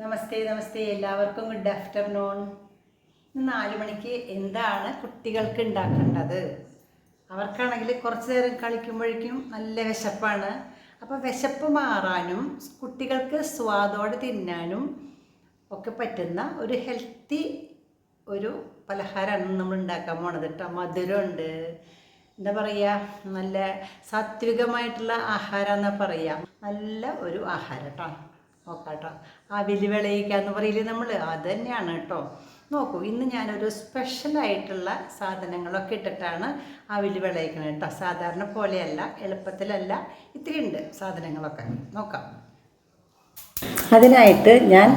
നമസ്തേ നമസ്തേ. എല്ലാവർക്കും good afternoon നാല് മണിക്ക് എന്താണ് കുട്ടികൾക്ക് ഉണ്ടാക്കേണ്ടത്? അവർക്കാണെങ്കിൽ കുറച്ച് നേരം കളിക്കുമ്പോഴേക്കും നല്ല വിശപ്പാണ്. അപ്പോൾ വിശപ്പ് മാറാനും കുട്ടികൾക്ക് സ്വാദോടെ തിന്നാനും ഒക്കെ പറ്റുന്ന ഒരു ഹെൽത്തി ഒരു പലഹാരമാണ് നമ്മൾ ഉണ്ടാക്കാൻ പോണത്. കേട്ടോ മധുരമുണ്ട്. എന്താ പറയുക നല്ല സാത്വികമായിട്ടുള്ള ആഹാരം എന്നാ പറയുക നല്ല ഒരു ആഹാരം കേട്ടോ നോക്കാം ആ അവിൽ വിളയിക്കുക എന്ന് പറയില്ലേ നമ്മൾ അത് തന്നെയാണ് കേട്ടോ. നോക്കൂ ഇന്ന് ഞാനൊരു സ്പെഷ്യലായിട്ടുള്ള സാധനങ്ങളൊക്കെ ഇട്ടിട്ടാണ് അവിൽ വിളയിക്കുന്നത് കേട്ടോ. സാധാരണ പോലെയല്ല എളുപ്പത്തിലല്ല ഇത്തിരി ഉണ്ട് സാധനങ്ങളൊക്കെ. നോക്കാം. അതിനായിട്ട് ഞാൻ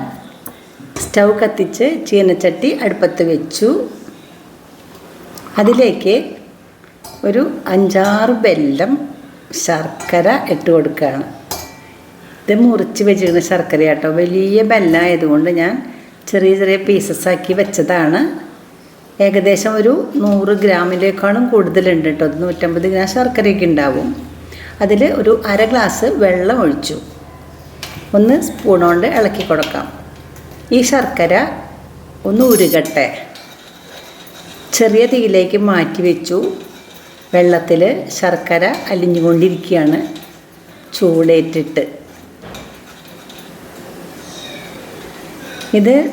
സ്റ്റൗ കത്തിച്ച് ചീനച്ചട്ടി അടുപ്പത്ത് വെച്ചു. അതിലേക്ക് ഒരു അഞ്ചാറ് ബെല്ലം ശർക്കര ഇട്ട് കൊടുക്കുകയാണ്. ഇത് മുറിച്ച് വെച്ചിരുന്ന ശർക്കര കേട്ടോ വലിയ ബെല്ലായതുകൊണ്ട് ഞാൻ ചെറിയ ചെറിയ പീസസ് ആക്കി വെച്ചതാണ്. ഏകദേശം ഒരു നൂറ് ഗ്രാമിലേക്കാളും കൂടുതലുണ്ട് കേട്ടോ. നൂറ്റമ്പത് ഗ്രാം ശർക്കരയൊക്കെ ഉണ്ടാവും. അതിൽ ഒരു അര ഗ്ലാസ് വെള്ളം ഒഴിച്ചു. ഒന്ന് സ്പൂൺ കൊണ്ട് ഇളക്കി കൊടുക്കാം. ഈ ശർക്കര ഒന്ന് ഉരുകട്ടെ. ചെറിയ തീയിലേക്ക് മാറ്റി വെച്ചു. വെള്ളത്തിൽ ശർക്കര അലിഞ്ഞുകൊണ്ടിരിക്കുകയാണ്. ചൂടേറ്റിട്ട്. ഇത്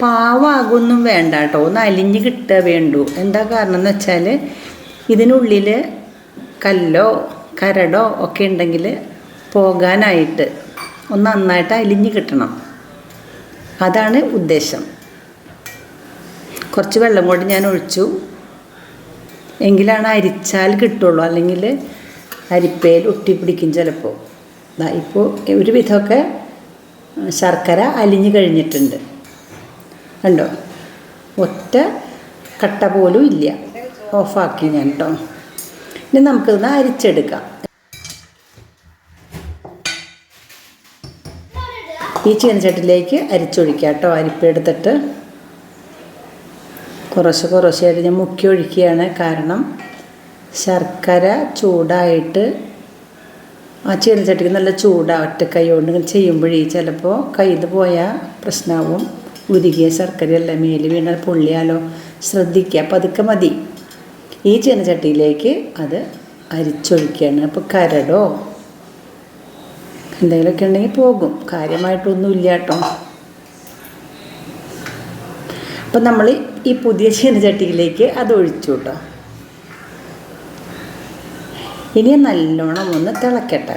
പാവാകൊന്നും വേണ്ട കേട്ടോ ഒന്ന് അലിഞ്ഞ് കിട്ടുക വേണ്ടു. എന്താ കാരണം എന്ന് വെച്ചാൽ ഇതിനുള്ളിൽ കല്ലോ കരടോ ഒക്കെ ഉണ്ടെങ്കിൽ പോകാനായിട്ട് ഒന്ന് നന്നായിട്ട് അലിഞ്ഞ് കിട്ടണം. അതാണ് ഉദ്ദേശം. കുറച്ച് വെള്ളം കൂടി ഞാൻ ഒഴിച്ചു. എങ്കിലാണ് അരിച്ചാൽ കിട്ടുള്ളൂ. അല്ലെങ്കിൽ അരിപ്പയിൽ ഒട്ടിപ്പിടിക്കും ചിലപ്പോൾ. ഇപ്പോൾ ഒരു വിധമൊക്കെ ശർക്കര അലിഞ്ഞു കഴിഞ്ഞിട്ടുണ്ട്. കണ്ടോ? ഒറ്റ കട്ട പോലും ഇല്ല. ഓഫാക്കി ഞാൻ കേട്ടോ ഇനി നമുക്കിതൊന്ന് അരിച്ചെടുക്കാം. ഈ ചീനച്ചട്ടിലേക്ക് അരിച്ചൊഴിക്കുക കേട്ടോ അരിപ്പെടുത്തിട്ട് കുറച്ച് കുറച്ചായിട്ട് ഞാൻ മുക്കി ഒഴിക്കുകയാണ്. കാരണം ശർക്കര ചൂടായിട്ട് ആ ചീനച്ചട്ടിക്ക് നല്ല ചൂടാ ഒറ്റ കൈ കൊണ്ട് ചെയ്യുമ്പോഴേ ചിലപ്പോൾ കയ്യിൽ പോയാൽ പ്രശ്നമാവും ഉരുകിയ ശർക്കരയല്ല മേൽ വീണാൽ പൊള്ളിയാലോ? ശ്രദ്ധിക്കുക. പതുക്കെ മതി. ഈ ചീനച്ചട്ടിയിലേക്ക് അത് അരിച്ചൊഴിക്കുകയാണ്. അപ്പോൾ കരടോ? എന്തെങ്കിലുമൊക്കെ ഉണ്ടെങ്കിൽ പോകും. കാര്യമായിട്ടൊന്നുമില്ല കേട്ടോ. അപ്പം നമ്മൾ ഈ പുതിയ ചീനച്ചട്ടിയിലേക്ക് അത് ഒഴിച്ചു കേട്ടോ. ഇനി നല്ലോണം ഒന്ന് തിളക്കട്ടെ.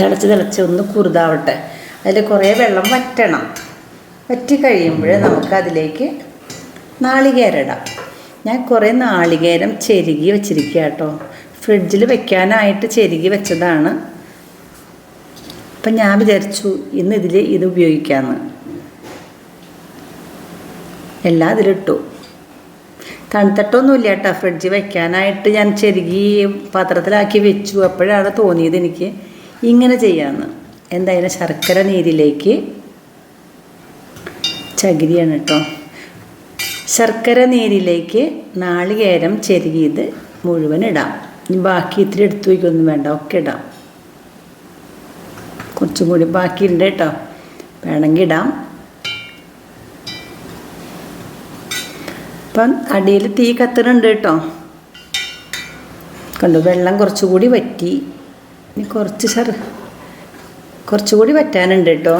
തിളച്ച് തിളച്ച് ഒന്ന് കുറുതാവട്ടെ. അതിൽ കുറേ വെള്ളം വറ്റണം. വറ്റി കഴിയുമ്പോൾ നമുക്ക് അതിലേക്ക് നാളികേരം ഇടാം ഞാൻ കുറേ നാളികേരം ചെരുകി വെച്ചിരിക്കുക കേട്ടോ. ഫ്രിഡ്ജിൽ വെക്കാനായിട്ട് ചെരുകി വെച്ചതാണ്. അപ്പം ഞാൻ വിചാരിച്ചു ഇന്ന് ഇതിൽ ഇത് ഉപയോഗിക്കാമെന്ന് എല്ലാം ഇതിലിട്ടു തണുത്തിട്ടൊന്നുമില്ല കേട്ടോ. ഫ്രിഡ്ജ് വെക്കാനായിട്ട് ഞാൻ ചെരുകി പാത്രത്തിലാക്കി വെച്ചു. അപ്പോഴാണ് തോന്നിയത് എനിക്ക് ഇങ്ങനെ ചെയ്യാമെന്ന് എന്തായാലും ശർക്കര നീരിലേക്ക് ചകിരിയാണ് കേട്ടോ. ശർക്കര നീരിലേക്ക് നാളികേരം ചെരുകിയത് മുഴുവൻ ഇടാം. ഇനി ബാക്കി ഇത്തിരി എടുത്തു വയ്ക്കൊന്നും വേണ്ട. ഒക്കെ ഇടാം. കുറച്ചും കൂടി ബാക്കിയുണ്ട് കേട്ടോ. വേണമെങ്കിൽ ഇടാം. അപ്പം അടിയിൽ തീ കത്തുന്നുണ്ട് കേട്ടോ. കണ്ടു വെള്ളം കുറച്ചുകൂടി വറ്റി. ഇനി കുറച്ച് ചെറു കുറച്ചുകൂടി വറ്റാനുണ്ട് കേട്ടോ.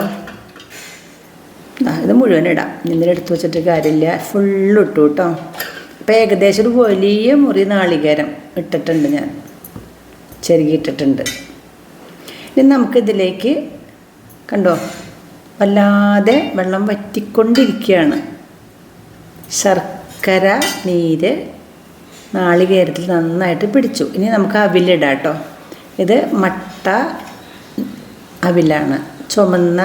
ഇത് മുഴുവൻ ഇടാം. ഇന്നലെ എടുത്തു വെച്ചിട്ട് കാര്യമില്ല. ഫുള്ള് ഇട്ടു കേട്ടോ. ഇപ്പം ഏകദേശം ഒരു വലിയ മുറി നാളികേരം ഇട്ടിട്ടുണ്ട് ഞാൻ. ചെരുകിയിട്ടിട്ടുണ്ട് ഇനി നമുക്കിതിലേക്ക് കണ്ടോ വല്ലാതെ വെള്ളം വറ്റിക്കൊണ്ടിരിക്കുകയാണ്. ശർക്കര നീര് നാളികേരത്തിൽ നന്നായിട്ട് പിടിച്ചു. ഇനി നമുക്ക് അവിലിടാം കേട്ടോ ഇത് മട്ട അവിലാണ്. ചുമന്ന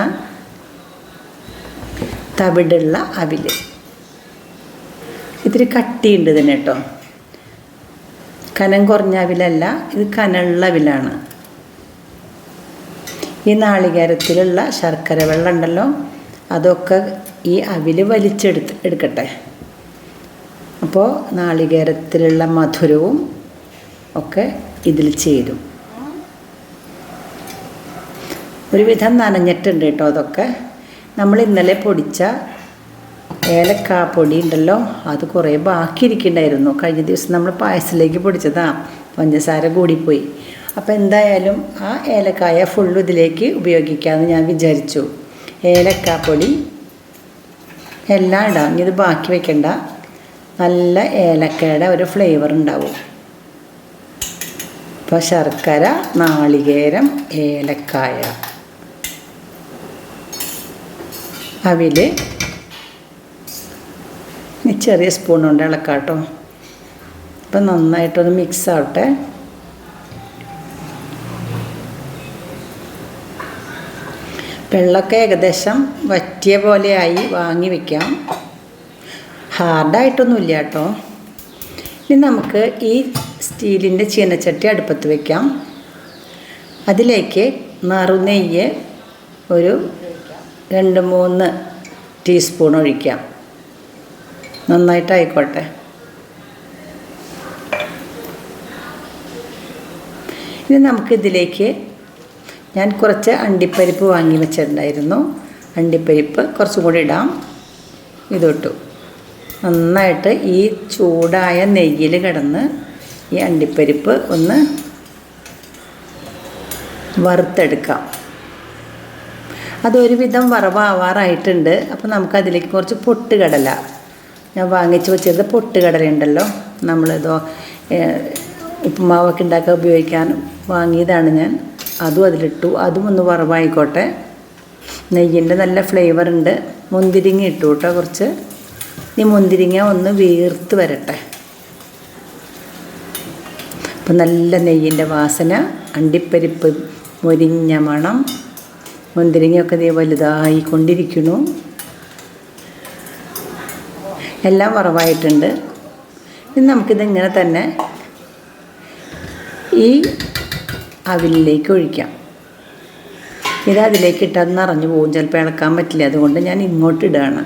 തവിടുള്ള അവിൽ. ഇത്തിരി കട്ടിയുണ്ട് ഇതിന് കേട്ടോ കനം കുറഞ്ഞ അവിലല്ല ഇത് കനമുള്ള അവിലാണ്. ഈ നാളികേരത്തിലുള്ള ശർക്കര വെള്ളം ഉണ്ടല്ലോ അതൊക്കെ ഈ അവിൽ വലിച്ചെടുത്ത് എടുക്കട്ടെ. അപ്പോൾ നാളികേരത്തിലുള്ള മധുരവും ഒക്കെ ഇതിൽ ചേരും. ഒരുവിധം നനഞ്ഞിട്ടുണ്ട് കേട്ടോ അതൊക്കെ. നമ്മൾ ഇന്നലെ പൊടിച്ച ഏലക്കാ പൊടി ഉണ്ടല്ലോ അത് കുറേ ബാക്കി ഇരിക്കണ്ടായിരുന്നു കഴിഞ്ഞ ദിവസം നമ്മൾ പായസത്തിലേക്ക് പൊടിച്ചതാ പഞ്ചസാര കൂടിപ്പോയി. അപ്പോൾ എന്തായാലും ആ ഏലക്കായ ഫുള്ള് ഇതിലേക്ക് ഉപയോഗിക്കാമെന്ന് ഞാൻ വിചാരിച്ചു. ഏലക്കാപ്പൊടി എല്ലാം ഇടാം ഇനി ഇത് ബാക്കി വെക്കണ്ട. നല്ല ഏലക്കയുടെ ഒരു ഫ്ലേവർ ഉണ്ടാവും. ഇപ്പോൾ ശർക്കര നാളികേരം ഏലക്കായ. അവിൽ ചെറിയ സ്പൂൺ കൊണ്ട് ഇളക്കാം കേട്ടോ അപ്പം നന്നായിട്ടൊന്ന് മിക്സ് ആവട്ടെ. വെള്ളമൊക്കെ ഏകദേശം വറ്റിയ പോലെയായി വാങ്ങി വെക്കാം. ഹാർഡായിട്ടൊന്നുമില്ല കേട്ടോ. ഇനി നമുക്ക് ഈ സ്റ്റീലിന്റെ ചീനച്ചട്ടി അടുപ്പത്ത് വയ്ക്കാം അതിലേക്ക് നറുനെയ്യ് ഒരു രണ്ട് മൂന്ന് ടീസ്പൂൺ ഒഴിക്കാം. നന്നായിട്ടായിക്കോട്ടെ. ഇനി നമുക്കിതിലേക്ക് ഞാൻ കുറച്ച് അണ്ടിപ്പരിപ്പ് വാങ്ങി വെച്ചിട്ടുണ്ടായിരുന്നു. അണ്ടിപ്പരിപ്പ് കുറച്ചും കൂടി ഇടാം. ഇതിട്ടു. നന്നായിട്ട് ഈ ചൂടായ നെയ്യിൽ കിടന്ന് ഈ അണ്ടിപ്പരിപ്പ് ഒന്ന് വറുത്തെടുക്കാം. അതൊരുവിധം വറവാവാറായിട്ടുണ്ട്. അപ്പോൾ നമുക്കതിലേക്ക് കുറച്ച് പൊട്ടുകടല. ഞാൻ വാങ്ങിച്ച് വെച്ചത് പൊട്ടുകടല ഉണ്ടല്ലോ നമ്മളിതോ ഉപ്പുമാവൊക്കെ ഉണ്ടാക്കാൻ ഉപയോഗിക്കാൻ വാങ്ങിയതാണ് ഞാൻ. അതും അതിലിട്ടു. അതും ഒന്ന് വറവായിക്കോട്ടെ. നെയ്യിന്റെ നല്ല ഫ്ലേവർ ഉണ്ട് മുന്തിരിങ്ങ ഇട്ടു കേട്ടോ കുറച്ച്. ഈ മുന്തിരിങ്ങ ഒന്ന് വീർത്ത് വരട്ടെ. അപ്പം നല്ല നെയ്യിന്റെ വാസന അണ്ടിപ്പരിപ്പ് മൊരിഞ്ഞ മണം മുന്തിരിങ്ങയൊക്കെ ദേ വലുതായി കൊണ്ടിരിക്കുന്നു എല്ലാം വറവായിട്ടുണ്ട് ഇനി നമുക്കിതിങ്ങനെ തന്നെ ഈ അവിലേക്ക് ഒഴിക്കാം. ഇത് അതിലേക്ക് ഇട്ടാൽ നിറഞ്ഞു പോകും. ചിലപ്പോൾ ഇളക്കാൻ പറ്റില്ല. അതുകൊണ്ട് ഞാൻ ഇങ്ങോട്ട് ഇടുകയാണ്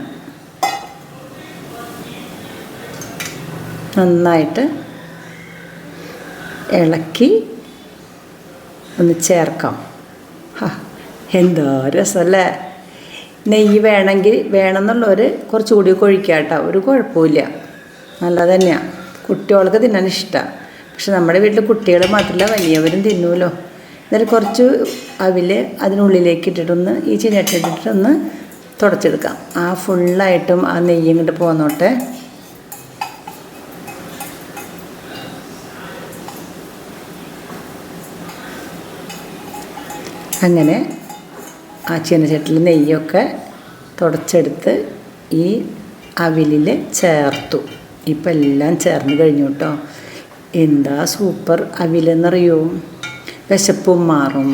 നന്നായിട്ട് ഇളക്കി ഒന്ന് ചേർക്കാം. എന്തോ രസമല്ലേ നെയ്യ് വേണമെങ്കിൽ വേണമെന്നുള്ളവർ കുറച്ചുകൂടി ഒഴിക്കുക കേട്ടോ. ഒരു കുഴപ്പമില്ല നല്ലത് തന്നെയാണ് കുട്ടികൾക്ക് തിന്നാൻ ഇഷ്ടമാണ് പക്ഷെ നമ്മുടെ വീട്ടിൽ കുട്ടികൾ മാത്രമല്ല വലിയവരും തിന്നുമല്ലോ എന്നിട്ട് കുറച്ച് അവിൽ അതിനുള്ളിലേക്ക് ഇട്ടിട്ടൊന്ന് ഈ ചീനട്ടിട്ടിട്ടൊന്ന് തുടച്ചെടുക്കാം. ആ ഫുള്ളായിട്ടും ആ നെയ്യ് ഇങ്ങോട്ട് പോന്നോട്ടെ. അങ്ങനെ ആ ചീനച്ചട്ടിൽ നെയ്യൊക്കെ തുടച്ചെടുത്ത് ഈ അവിലിൽ ചേർത്തു. ഇപ്പം എല്ലാം ചേർന്ന് കഴിഞ്ഞു കേട്ടോ എന്താ സൂപ്പർ അവിലെന്നറിയോ? വിശപ്പും മാറും.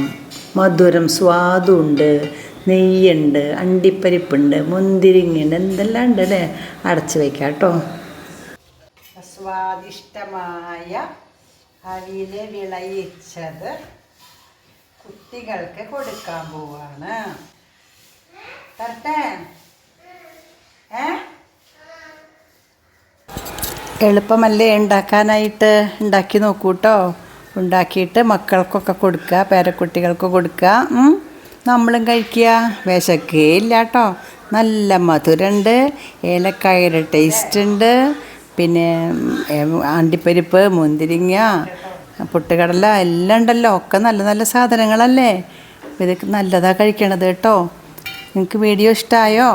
മധുരം സ്വാദുണ്ട് നെയ്യുണ്ട് അണ്ടിപ്പരിപ്പുണ്ട് മുന്തിരിങ്ങുണ്ട് എന്തെല്ലാം ഉണ്ട് അല്ലേ അടച്ചു വയ്ക്കാം കേട്ടോ സ്വാദിഷ്ടമായ അവിലെ വിളയിച്ചത് കുട്ടികൾക്ക് കൊടുക്കാൻ പോവാണ്. തട്ടേ. എളുപ്പമല്ലേ ഉണ്ടാക്കാനായിട്ട്? ഉണ്ടാക്കി നോക്കൂ കേട്ടോ ഉണ്ടാക്കിയിട്ട് മക്കൾക്കൊക്കെ കൊടുക്കുക പേരക്കുട്ടികൾക്ക് കൊടുക്കുക. നമ്മളും കഴിക്കുക. വിശക്കേ ഇല്ല കേട്ടോ നല്ല മധുരമുണ്ട് ഏലക്കായയുടെ ടേസ്റ്റ് ഉണ്ട്. പിന്നെ അണ്ടിപ്പരിപ്പ് മുന്തിരിങ്ങ പൊട്ടുകടല എല്ലാം ഉണ്ടല്ലോ. ഒക്കെ നല്ല നല്ല സാധനങ്ങളല്ലേ? ഇതൊക്കെ നല്ലതാണ് കഴിക്കണത് കേട്ടോ. നിങ്ങൾക്ക് വീഡിയോ ഇഷ്ടമായോ